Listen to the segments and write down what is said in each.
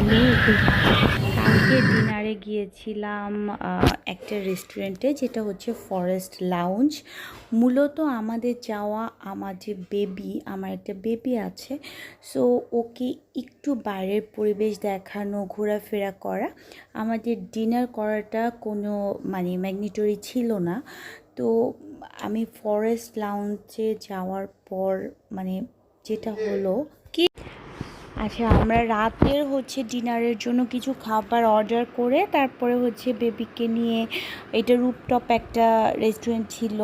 Finally কালকে ডিনারে গিয়েছিলাম একটা রেস্টুরেন্টে যেটা হচ্ছে ফরেস্ট লাউঞ্জ মূলত আমাদের যাওয়া, আমার যে বেবি আমার একটা বেবি আছে। সো ওকে একটু বাইরের পরিবেশ দেখানো, ঘোরাফেরা করা। আমাদের ডিনার করাটা কোনো মানে ম্যাগনিটরি ছিল না। তো, আমি ফরেস্ট লাউঞ্জে যাওয়ার পর মানে যেটা হলো আচ্ছা আমরা রাতের হচ্ছে ডিনারের জন্য কিছু খাবার অর্ডার করে তারপরে হচ্ছে বেবিকে নিয়ে এটা রুপটপ একটা রেস্টুরেন্ট ছিল।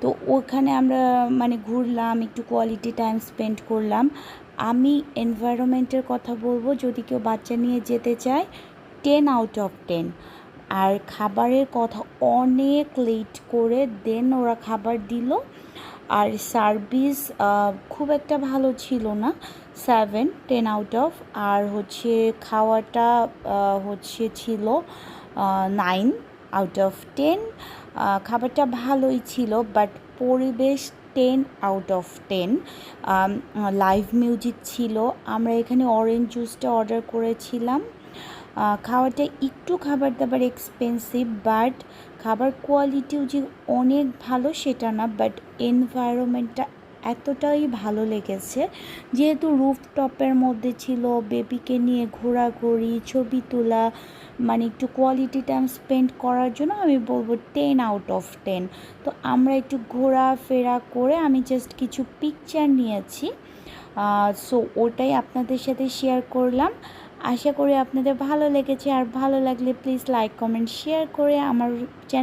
তো ওখানে আমরা মানে ঘুরলাম, একটু কোয়ালিটি টাইম স্পেন্ড করলাম। আমি এনভায়রনমেন্টের কথা বলব, যদি কেউ বাচ্চা নিয়ে যেতে চায় টেন আউট অফ টেন আর খাবারের কথা অনেক লেট করে দেন ওরা খাবার দিল। আর সার্ভিস খুব একটা ভালো ছিল না সেভেন টেন আউট অফ আর হচ্ছে খাওয়াটা হচ্ছে ছিল নাইন আউট অফ টেন খাবারটা ভালোই ছিল বাট পরিবেশ ten out of ten live music ছিল। আমরা এখানে অরেঞ্জ জুসটা অর্ডার করেছিলাম। খাওয়াটা একটু খাবার দাবার এক্সপেন্সিভ বাট খাবার কোয়ালিটিও যে অনেক ভালো সেটা না বাট এনভায়রনমেন্টটা এতটাই ভালো লেগেছে। যেহেতু রুফটপের মধ্যে ছিল বেবিকে নিয়ে ঘোরাঘুরি, ছবি তোলা মানে একটু কোয়ালিটি টাইম স্পেন্ড করার জন্য আমি বলব টেন আউট অফ টেন তো আমরা একটু ঘোরাফেরা করে আমি জাস্ট কিছু পিকচার নিয়েছি। সো ওটাই আপনাদের সাথে শেয়ার করলাম। আশা করি আপনাদের ভালো লেগেছে। আর ভালো লাগলে প্লিজ লাইক কমেন্ট শেয়ার করে আমার চ্যানেল